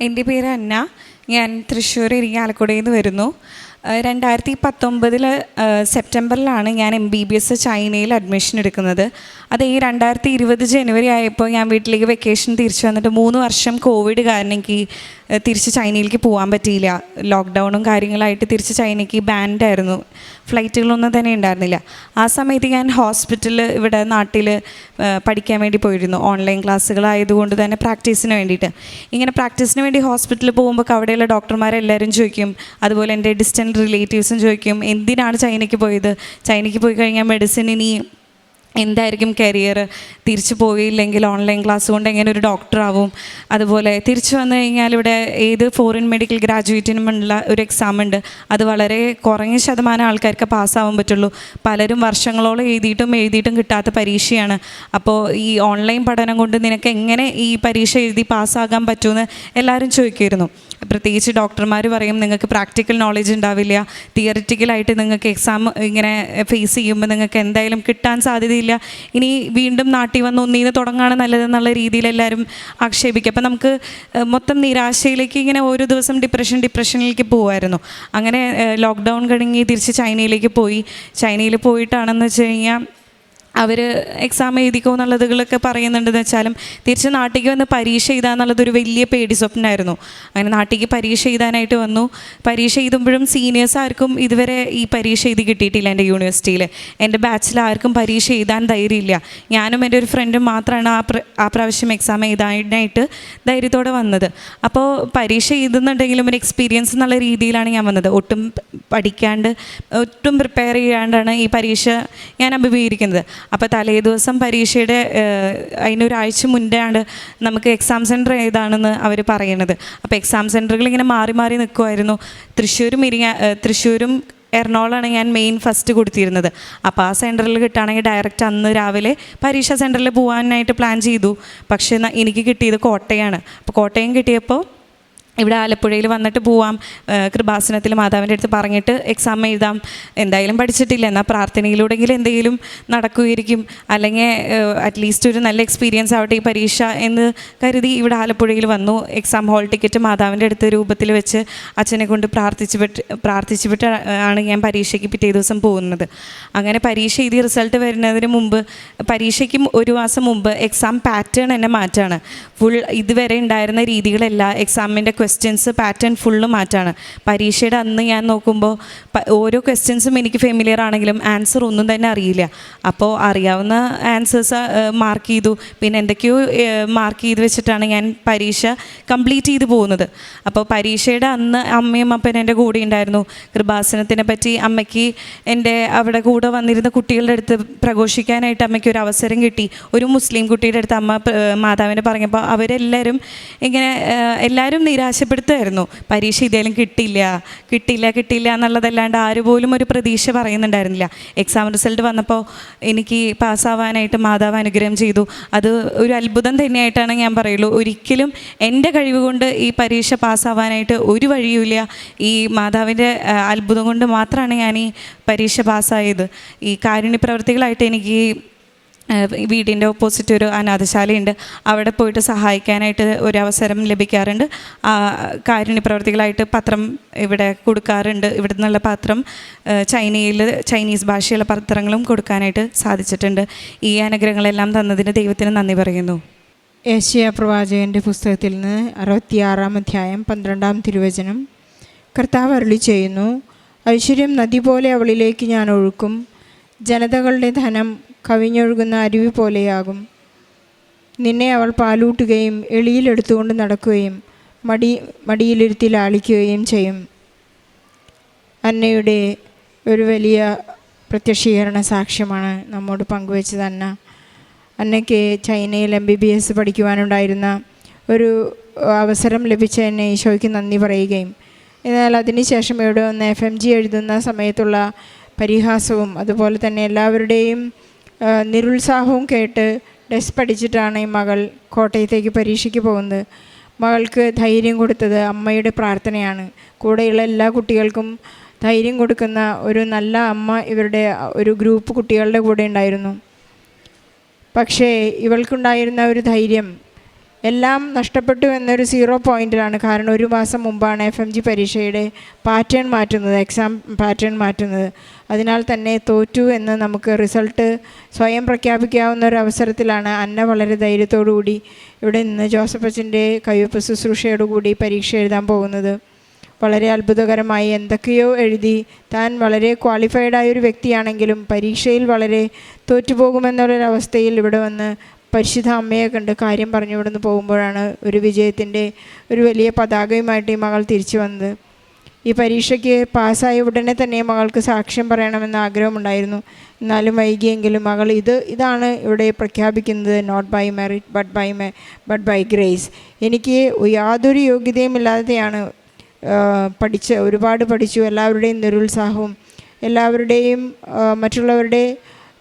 എന്റെ പേര് അന്ന. ഞാൻ തൃശ്ശൂർ ഇരിങ്ങാലക്കുടയിൽ നിന്ന് വരുന്നു. രണ്ടായിരത്തി പത്തൊമ്പതിൽ സെപ്റ്റംബറിലാണ് ഞാൻ എം ബി ബി എസ് ചൈനയിൽ അഡ്മിഷൻ എടുക്കുന്നത്. അത് ഈ രണ്ടായിരത്തി ഇരുപത് ജനുവരി ആയപ്പോൾ ഞാൻ വീട്ടിലേക്ക് വെക്കേഷൻ തിരിച്ചു വന്നിട്ട് മൂന്ന് വർഷം കോവിഡ് കാരണം എനിക്ക് തിരിച്ച് ചൈനയിലേക്ക് പോകാൻ പറ്റിയില്ല. ലോക്ക്ഡൗണും കാര്യങ്ങളായിട്ട് തിരിച്ച് ചൈനയ്ക്ക് ബാൻഡായിരുന്നു ഫ്ലൈറ്റുകളൊന്നും തന്നെ ഉണ്ടായിരുന്നില്ല. ആ സമയത്ത് ഞാൻ ഹോസ്പിറ്റലിൽ ഇവിടെ നാട്ടിൽ പഠിക്കാൻ വേണ്ടി പോയിരുന്നു. ഓൺലൈൻ ക്ലാസ്സുകളായതുകൊണ്ട് തന്നെ പ്രാക്ടീസിന് വേണ്ടിയിട്ട്. ഇങ്ങനെ പ്രാക്ടീസിന് വേണ്ടി ഹോസ്പിറ്റലിൽ പോകുമ്പോൾ അവിടെയുള്ള ഡോക്ടർമാരെല്ലാവരും ചോദിക്കും. അതുപോലെ എന്റെ ഡിസ്റ്റന്റ് റിലേറ്റീവ്സും ചോദിക്കും എന്തിനാണ് ചൈനയ്ക്ക് പോയത്? ചൈനയ്ക്ക് പോയി കഴിഞ്ഞാൽ മെഡിസിൻ ഇനി എന്തായിരിക്കും കരിയർ തിരിച്ചു പോയില്ലെങ്കിൽ ഓൺലൈൻ ക്ലാസ് കൊണ്ട് എങ്ങനെ ഒരു ഡോക്ടർ ആവും? അതുപോലെ തിരിച്ചു വന്നു കഴിഞ്ഞാൽ ഇവിടെ ഏത് ഫോറിൻ മെഡിക്കൽ ഗ്രാജുവേറ്റിനുമുള്ള ഒരു എക്സാം ഉണ്ട്. അത് വളരെ കുറഞ്ഞ ശതമാനം ആൾക്കാർക്ക് പാസ്സാവാൻ പറ്റുള്ളൂ. പലരും വർഷങ്ങളോളം എഴുതിയിട്ടും എഴുതിയിട്ടും കിട്ടാത്ത പരീക്ഷയാണ്. അപ്പോൾ ഈ ഓൺലൈൻ പഠനം കൊണ്ട് നിനക്ക് എങ്ങനെ ഈ പരീക്ഷ എഴുതി പാസ്സാകാൻ പറ്റുമെന്ന് എല്ലാവരും ചോദിക്കുമായിരുന്നു. പ്രത്യേകിച്ച് ഡോക്ടർമാർ പറയും നിങ്ങൾക്ക് പ്രാക്ടിക്കൽ നോളജ് ഉണ്ടാവില്ല. തിയറിറ്റിക്കലായിട്ട് നിങ്ങൾക്ക് എക്സാം ഇങ്ങനെ ഫേസ് ചെയ്യുമ്പോൾ നിങ്ങൾക്ക് എന്തായാലും കിട്ടാൻ സാധ്യതയില്ല ഇനി വീണ്ടും നാട്ടിൽ വന്ന് ഒന്നീന്ന് തുടങ്ങാണ് നല്ലതെന്നുള്ള രീതിയിൽ എല്ലാവരും ആക്ഷേപിക്കും അപ്പം നമുക്ക് മൊത്തം നിരാശയിലേക്ക് ഇങ്ങനെ ഓരോ ദിവസം ഡിപ്രഷൻ ഡിപ്രഷനിലേക്ക് പോകുമായിരുന്നു അങ്ങനെ ലോക്ക്ഡൗൺ കഴിഞ്ഞ് തിരിച്ച് ചൈനയിലേക്ക് പോയി. ചൈനയിൽ പോയിട്ടാണെന്ന് വെച്ച് കഴിഞ്ഞാൽ അവർ എക്സാം എഴുതിക്കോ എന്നുള്ളതുകളൊക്കെ പറയുന്നുണ്ടെന്ന് വെച്ചാലും തിരിച്ച് നാട്ടിലേക്ക് വന്ന് പരീക്ഷ എഴുതാന്നുള്ളതൊരു വലിയ പേടി സ്വപ്നമായിരുന്നു. അങ്ങനെ നാട്ടിലേക്ക് പരീക്ഷ എഴുതാനായിട്ട് വന്നു. പരീക്ഷ എഴുതുമ്പോഴും സീനിയേഴ്സ് ആർക്കും ഇതുവരെ ഈ പരീക്ഷ എഴുതി കിട്ടിയിട്ടില്ല എന്റെ യൂണിവേഴ്സിറ്റിയിൽ എന്റെ ബാച്ചിൽ ആർക്കും പരീക്ഷ എഴുതാൻ ധൈര്യമില്ല. ഞാനും എന്റെ ഒരു ഫ്രണ്ടും മാത്രമാണ് ആ ആ പ്രാവശ്യം എക്സാം എഴുതാനായിട്ട് ധൈര്യത്തോടെ വന്നത്. അപ്പോൾ പരീക്ഷ എഴുതുന്നുണ്ടെങ്കിലും ഒരു എക്സ്പീരിയൻസ് എന്നുള്ള രീതിയിലാണ് ഞാൻ വന്നത്. ഒട്ടും പഠിക്കാണ്ട് ഒട്ടും പ്രിപ്പയർ ചെയ്യാണ്ടാണ് ഈ പരീക്ഷ ഞാൻ അഭിമുഖീകരിക്കുന്നത്. അപ്പോൾ തലേ ദിവസം പരീക്ഷയുടെ അതിനൊരാഴ്ച മുൻപാണ് നമുക്ക് എക്സാം സെന്റർ ഏതാണെന്ന് അവർ പറയണത്. അപ്പോൾ എക്സാം സെന്ററുകൾ ഇങ്ങനെ മാറി മാറി നിൽക്കുമായിരുന്നു തൃശ്ശൂരും ഇരിങ്ങ തൃശ്ശൂരും എറണാകുളമാണ് ഞാൻ മെയിൻ ഫസ്റ്റ് കൊടുത്തിരുന്നത്. അപ്പോൾ ആ സെന്ററിൽ കിട്ടുകയാണെങ്കിൽ ഡയറക്റ്റ് അന്ന് രാവിലെ പരീക്ഷാ സെന്ററിൽ പോകാനായിട്ട് പ്ലാൻ ചെയ്തു. പക്ഷേ എനിക്ക് കിട്ടിയത് കോട്ടയാണ്. അപ്പോൾ കോട്ടയം കിട്ടിയപ്പോൾ ഇവിടെ ആലപ്പുഴയിൽ വന്നിട്ട് പോവാം. കൃപാസനത്തിൽ മാതാവിന്റെ അടുത്ത് പറഞ്ഞിട്ട് എക്സാം എഴുതാം. എന്തായാലും പഠിച്ചിട്ടില്ല. എന്നാൽ പ്രാർത്ഥനയിലൂടെങ്കിലും എന്തെങ്കിലും നടക്കുകയായിരിക്കും. അല്ലെങ്കിൽ അറ്റ്ലീസ്റ്റ് ഒരു നല്ല എക്സ്പീരിയൻസ് ആവട്ടെ ഈ പരീക്ഷ എന്ന് കരുതി ഇവിടെ ആലപ്പുഴയിൽ വന്നു. എക്സാം ഹാൾ ടിക്കറ്റ് മാതാവിന്റെ അടുത്ത് രൂപത്തിൽ വെച്ച് അച്ഛനെ കൊണ്ട് പ്രാർത്ഥിച്ച് വിട്ട് പ്രാർത്ഥിച്ച് വിട്ട് ആണ് ഞാൻ പരീക്ഷയ്ക്ക് പിറ്റേ ദിവസം പോകുന്നത്. അങ്ങനെ പരീക്ഷ എഴുതി റിസൾട്ട് വരുന്നതിന് മുമ്പ് പരീക്ഷയ്ക്ക് ഒരു മാസം മുമ്പ് എക്സാം പാറ്റേൺ എന്നെ മാറ്റാണ്. ഫുൾ ഇതുവരെ ഉണ്ടായിരുന്ന രീതികളെല്ലാം എക്സാമിന്റെ ക്വസ്റ്റ്യൻസ് പാറ്റേൺ ഫുള്ള് മാറ്റാണ്. പരീക്ഷയുടെ അന്ന് ഞാൻ നോക്കുമ്പോൾ ഓരോ ക്വസ്റ്റ്യൻസും എനിക്ക് ഫെമിലിയർ ആണെങ്കിലും ആൻസർ ഒന്നും തന്നെ അറിയില്ല. അപ്പോൾ അറിയാവുന്ന ആൻസേഴ്സ് മാർക്ക് ചെയ്തു. പിന്നെ എന്തൊക്കെയോ മാർക്ക് ചെയ്ത് വെച്ചിട്ടാണ് ഞാൻ പരീക്ഷ കംപ്ലീറ്റ് ചെയ്ത് പോകുന്നത്. അപ്പോൾ പരീക്ഷയുടെ അന്ന് അമ്മയും അപ്പനും എന്റെ കൂടെ ഉണ്ടായിരുന്നു. കൃപാസനത്തിനെ പറ്റി അമ്മയ്ക്ക് എന്റെ അവിടെ കൂടെ വന്നിരുന്ന കുട്ടികളുടെ അടുത്ത് പ്രഘോഷിക്കാനായിട്ട് അമ്മയ്ക്ക് ഒരു അവസരം കിട്ടി. ഒരു മുസ്ലിം കുട്ടിയുടെ അടുത്ത് അമ്മ മാതാവിനെ പറഞ്ഞപ്പോൾ അവരെല്ലാവരും ഇങ്ങനെ എല്ലാവരും എല്ലാവരും നിരാശപ്പെടുത്തുമായിരുന്നു പരീക്ഷ ഇതേലും കിട്ടില്ല കിട്ടില്ല കിട്ടില്ല എന്നുള്ളതല്ലാണ്ട് ആര് പോലും ഒരു പ്രതീക്ഷ പറയുന്നുണ്ടായിരുന്നില്ല. എക്സാം റിസൾട്ട് വന്നപ്പോൾ എനിക്ക് പാസ്സാവാനായിട്ട് മാതാവ് അനുഗ്രഹം ചെയ്തു. അത് ഒരു അത്ഭുതം തന്നെയായിട്ടാണ് ഞാൻ പറയുള്ളൂ. ഒരിക്കലും എന്റെ കഴിവ് കൊണ്ട് ഈ പരീക്ഷ പാസ്സാവാനായിട്ട് ഒരു വഴിയുമില്ല. ഈ മാതാവിന്റെ അത്ഭുതം കൊണ്ട് മാത്രമാണ് ഞാൻ ഈ പരീക്ഷ പാസ്സായത്. ഈ കാരുണ്യ പ്രവർത്തികളായിട്ട് എനിക്ക് വീടിന്റെ ഓപ്പോസിറ്റ് ഒരു അനാഥശാലയുണ്ട്. അവിടെ പോയിട്ട് സഹായിക്കാനായിട്ട് ഒരു അവസരം ലഭിക്കാറുണ്ട്. കാരുണ്യ പ്രവർത്തികളായിട്ട് പത്രം ഇവിടെ കൊടുക്കാറുണ്ട്. ഇവിടെ നിന്നുള്ള പത്രം ചൈനയിൽ ചൈനീസ് ഭാഷയുള്ള പത്രങ്ങളും കൊടുക്കാനായിട്ട് സാധിച്ചിട്ടുണ്ട്. ഈ അനുഗ്രഹങ്ങളെല്ലാം തന്നതിന് ദൈവത്തിന് നന്ദി പറയുന്നു. ഏഷ്യ പ്രവാചകന്റെ പുസ്തകത്തിൽ നിന്ന് അറുപത്തിയാറാം അധ്യായം പന്ത്രണ്ടാം തിരുവചനം. കർത്താവ് അരുളി ചെയ്യുന്നു ഐശ്വര്യം നദി പോലെ അവളിലേക്ക് ഞാൻ ഒഴുക്കും. ജനതകളുടെ ധനം കവിഞ്ഞൊഴുകുന്ന അരുവി പോലെയാകും. നിന്നെ അവൾ പാലൂട്ടുകയും എളിയിലെടുത്തുകൊണ്ട് നടക്കുകയും മടി മടിയിലിരുത്തി ലാളിക്കുകയും ചെയ്യും. അന്നയുടെ ഒരു വലിയ പ്രത്യക്ഷീകരണ സാക്ഷ്യമാണ് നമ്മോട് പങ്കുവെച്ചത് അന്ന. അന്നയ്ക്ക് ചൈനയിൽ എം ബി ബി എസ് പഠിക്കുവാനുണ്ടായിരുന്ന ഒരു അവസരം ലഭിച്ച എന്നെ ഈശോയ്ക്ക് നന്ദി പറയുകയും എന്നാൽ അതിനുശേഷം ഇവിടെ വന്ന് എഫ് എം ജി എഴുതുന്ന സമയത്തുള്ള പരിഹാസവും അതുപോലെ തന്നെ എല്ലാവരുടെയും നിരുത്സാഹവും കേട്ട് ഡെസ് പഠിച്ചിട്ടാണ് ഈ മകൾ കോട്ടയത്തേക്ക് പരീക്ഷയ്ക്ക് പോകുന്നത്. മകൾക്ക് ധൈര്യം കൊടുത്തത് അമ്മയുടെ പ്രാർത്ഥനയാണ്. കൂടെയുള്ള എല്ലാ കുട്ടികൾക്കും ധൈര്യം കൊടുക്കുന്ന ഒരു നല്ല അമ്മ ഇവരുടെ ഒരു ഗ്രൂപ്പ് കുട്ടികളുടെ കൂടെ ഉണ്ടായിരുന്നു. പക്ഷേ ഇവൾക്കുണ്ടായിരുന്ന ഒരു ധൈര്യം എല്ലാം നഷ്ടപ്പെട്ടു എന്നൊരു സീറോ പോയിന്റിലാണ്. കാരണം ഒരു മാസം മുമ്പാണ് എഫ് എം ജി പരീക്ഷയുടെ പാറ്റേൺ മാറ്റുന്നത് എക്സാം പാറ്റേൺ മാറ്റുന്നത്. അതിനാൽ തന്നെ തോറ്റു എന്ന് നമുക്ക് റിസൾട്ട് സ്വയം പ്രഖ്യാപിക്കാവുന്ന ഒരു അവസരത്തിലാണ് അന്ന വളരെ ധൈര്യത്തോടു കൂടി ഇവിടെ നിന്ന് ജോസഫ് അച്ഛന്റെ കയ്യൊപ്പ് ശുശ്രൂഷയോടുകൂടി പരീക്ഷ എഴുതാൻ പോകുന്നത്. വളരെ അത്ഭുതകരമായി എന്തൊക്കെയോ എഴുതി താൻ വളരെ ക്വാളിഫൈഡ് ആയ ഒരു വ്യക്തിയാണെങ്കിലും പരീക്ഷയിൽ വളരെ തോറ്റുപോകുമെന്നുള്ളൊരവസ്ഥയിൽ ഇവിടെ വന്ന് പരിശുദ്ധ അമ്മയെ കണ്ട് കാര്യം പറഞ്ഞു ഇവിടുന്ന് പോകുമ്പോഴാണ് ഒരു വിജയത്തിന്റെ ഒരു വലിയ പതാകയുമായിട്ട് ഈ മകൾ തിരിച്ചു വന്നത്. ഈ പരീക്ഷയ്ക്ക് പാസ്സായ ഉടനെ തന്നെ മകൾക്ക് സാക്ഷ്യം പറയണമെന്ന് ആഗ്രഹമുണ്ടായിരുന്നു. എന്നാലും വൈകിയെങ്കിലും മകൾ ഇത് ഇതാണ് ഇവിടെ പ്രഖ്യാപിക്കുന്നത് not by merit but by me but by grace എനിക്ക് യാതൊരു യോഗ്യതയും ഇല്ലാതെയാണ് പഠിച്ച് ഒരുപാട് പഠിച്ചു. എല്ലാവരുടെയും നിരുത്സാഹവും എല്ലാവരുടെയും മറ്റുള്ളവരുടെ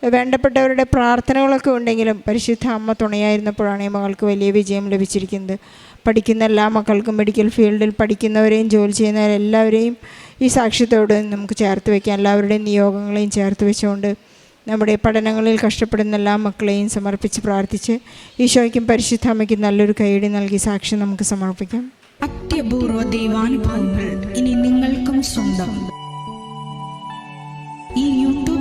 വേണ്ടപ്പെട്ടവരുടെ പ്രാർത്ഥനകളൊക്കെ ഉണ്ടെങ്കിലും പരിശുദ്ധ അമ്മ തുണയായിരുന്നപ്പോഴാണ് ഈ മകൾക്ക് വലിയ വിജയം ലഭിച്ചിരിക്കുന്നത്. പഠിക്കുന്ന എല്ലാ മക്കൾക്കും മെഡിക്കൽ ഫീൽഡിൽ പഠിക്കുന്നവരെയും ജോലി ചെയ്യുന്നവരെല്ലാവരെയും ഈ സാക്ഷ്യത്തോട് നമുക്ക് ചേർത്ത് വയ്ക്കാം എല്ലാവരുടെയും നിയോഗങ്ങളെയും ചേർത്ത് വെച്ചുകൊണ്ട് നമ്മുടെ പഠനങ്ങളിൽ കഷ്ടപ്പെടുന്ന എല്ലാ മക്കളെയും സമർപ്പിച്ച് പ്രാർത്ഥിച്ച് ഈശോയ്ക്കും പരിശുദ്ധ അമ്മയ്ക്കും നല്ലൊരു കൈയടി നൽകി സാക്ഷ്യം നമുക്ക് സമർപ്പിക്കാം. അത്യപൂർവ ദൈവാനുഭവങ്ങൾ ഇനി നിങ്ങൾക്കും സ്വന്തം.